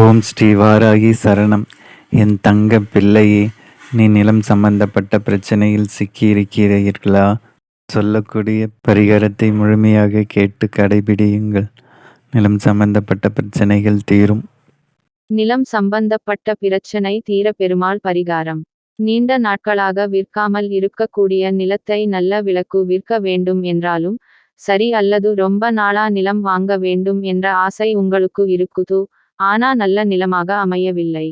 ஓம் ஸ்ரீ வாராகி சரணம். என் தங்க பிள்ளையே நீ நிலம் சம்பந்தப்பட்ட பிரச்சனையில் சிக்கியிருக்கிறீர்களா? சொல்லக்கூடிய பரிகாரத்தை முழுமையாக கேட்டு கடைபிடியுங்கள். நிலம் சம்பந்தப்பட்ட பிரச்சனைகள் தீரும். நிலம் சம்பந்தப்பட்ட பிரச்சனை தீர பெருமாள் பரிகாரம். நீண்ட நாட்களாக விற்காமல் இருக்கக்கூடிய நிலத்தை நல்ல விளக்கு விற்க வேண்டும் என்றாலும் சரி அல்லது ரொம்ப நாளா நிலம் வாங்க வேண்டும் என்ற ஆசை உங்களுக்கு இருக்குதோ? ஆனா நல்ல நிலமாக அமையவில்லை.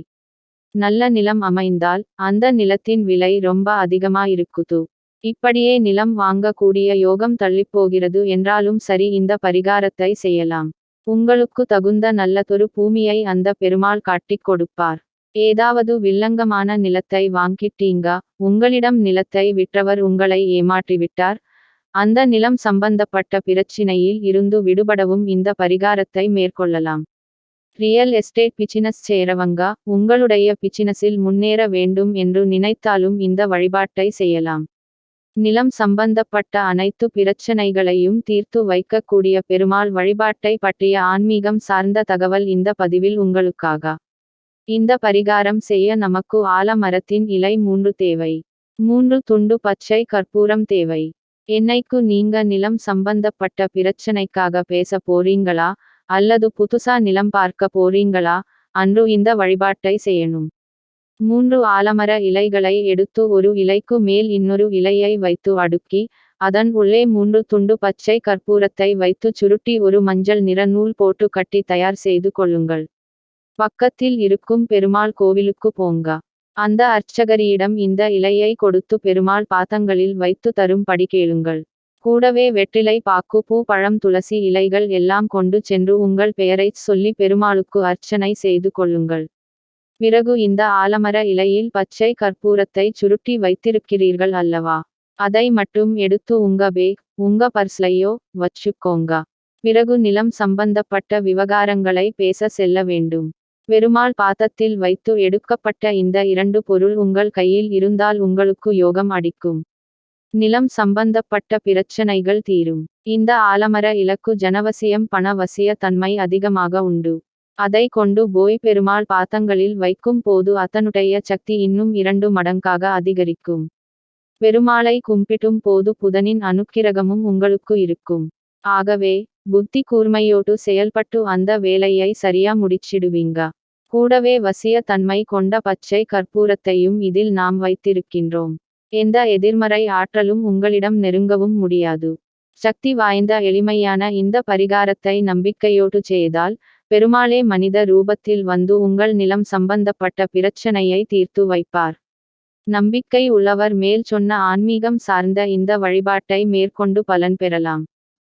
நல்ல நிலம் அமைந்தால் அந்த நிலத்தின் விலை ரொம்ப அதிகமா இருக்குது இப்படியே நிலம் வாங்கக்கூடிய யோகம் தள்ளிப்போகிறது என்றாலும் சரி இந்த பரிகாரத்தை செய்யலாம். உங்களுக்கு தகுந்த நல்லதொரு பூமியை அந்த பெருமாள் காட்டிக் கொடுப்பார். ஏதாவது வில்லங்கமான நிலத்தை வாங்கிட்டீங்க உங்களிடம் நிலத்தை விற்றவர் உங்களை ஏமாற்றிவிட்டார். அந்த நிலம் சம்பந்தப்பட்ட பிரச்சினையில் இருந்து விடுபடவும் இந்த பரிகாரத்தை மேற்கொள்ளலாம். ரியல் எஸ்டேட் பிச்சினஸ் சேரவங்க உங்களுடைய பிச்சினஸில் முன்னேற வேண்டும் என்று நினைத்தாலும் இந்த வழிபாட்டை செய்யலாம். நிலம் சம்பந்தப்பட்ட அனைத்து பிரச்சனைகளையும் தீர்த்து வைக்கக்கூடிய பெருமாள் வழிபாட்டை பற்றிய ஆன்மீகம் சார்ந்த தகவல் இந்த பதிவில் உங்களுக்காக. இந்த பரிகாரம் செய்ய நமக்கு ஆலமரத்தின் இலை மூன்று தேவை. மூன்று துண்டு பச்சை கற்பூரம் தேவை. என்னைக்கு நீங்க நிலம் சம்பந்தப்பட்ட பிரச்சனைக்காக பேச போறீங்களா? அல்லது புதுசா நிலம் பார்க்க போறீங்களா? அன்று இந்த வழிபாட்டை செய்யணும். மூன்று ஆலமர இலைகளை எடுத்து ஒரு இலைக்கு மேல் இன்னொரு இலையை வைத்து அடுக்கி அதன் உள்ளே மூன்று துண்டு பச்சை கற்பூரத்தை வைத்து சுருட்டி ஒரு மஞ்சள் நிற நூல் போட்டு கட்டி தயார் செய்து கொள்ளுங்கள். பக்கத்தில் இருக்கும் பெருமாள் கோவிலுக்கு போங்க. அந்த அர்ச்சகரியிடம் இந்த இலையை கொடுத்து பெருமாள் பாத்தங்களில் வைத்து தரும்படி கேளுங்கள். கூடவே வெற்றிலை பாக்கு பூ பழம் துளசி இலைகள் எல்லாம் கொண்டு சென்று உங்கள் பெயரைச் சொல்லி பெருமாளுக்கு அர்ச்சனை செய்து கொள்ளுங்கள். பிறகு இந்த ஆலமர இலையில் பச்சை கற்பூரத்தை சுருட்டி வைத்திருக்கிறீர்கள் அல்லவா? அதை மட்டும் எடுத்து உங்க பேக் உங்க பர்ஸ்லையோ வச்சுக்கோங்க. பிறகு நிலம் சம்பந்தப்பட்ட விவகாரங்களை பேச செல்ல வேண்டும். பெருமாள் பாத்தத்தில் வைத்து எடுக்கப்பட்ட இந்த இரண்டு பொருள் உங்கள் கையில் இருந்தால் உங்களுக்கு யோகம் அடிக்கும். நிலம் சம்பந்தப்பட்ட பிரச்சனைகள் தீரும். இந்த ஆலமர இலக்கு ஜனவசியம் பணவசிய தன்மை அதிகமாக உண்டு. அதை கொண்டு போய் பெருமாள் பாத்தங்களில் வைக்கும் போது அதனுடைய சக்தி இன்னும் இரண்டு மடங்காக அதிகரிக்கும். பெருமாளை கும்பிட்டும் போது புதனின் அனுக்கிரகமும் உங்களுக்கு இருக்கும். ஆகவே புத்தி கூர்மையோடு செயல்பட்டு அந்த வேலையை சரியா முடிச்சிடுவீங்க. கூடவே வசிய தன்மை கொண்ட பச்சை கற்பூரத்தையும் இதில் நாம் வைத்திருக்கின்றோம். எந்த எதிர்மறை ஆற்றலும் உங்களிடம் நெருங்கவும் முடியாது. சக்தி வாய்ந்த எளிமையான இந்த பரிகாரத்தை நம்பிக்கையோடு செய்தால் பெருமாளே மனித ரூபத்தில் வந்து உங்கள் நிலம் சம்பந்தப்பட்ட பிரச்சனையை தீர்த்து வைப்பார். நம்பிக்கை உள்ளவர் மேல் சொன்ன ஆன்மீகம் சார்ந்த இந்த வழிபாட்டை மேற்கொண்டு பலன் பெறலாம்.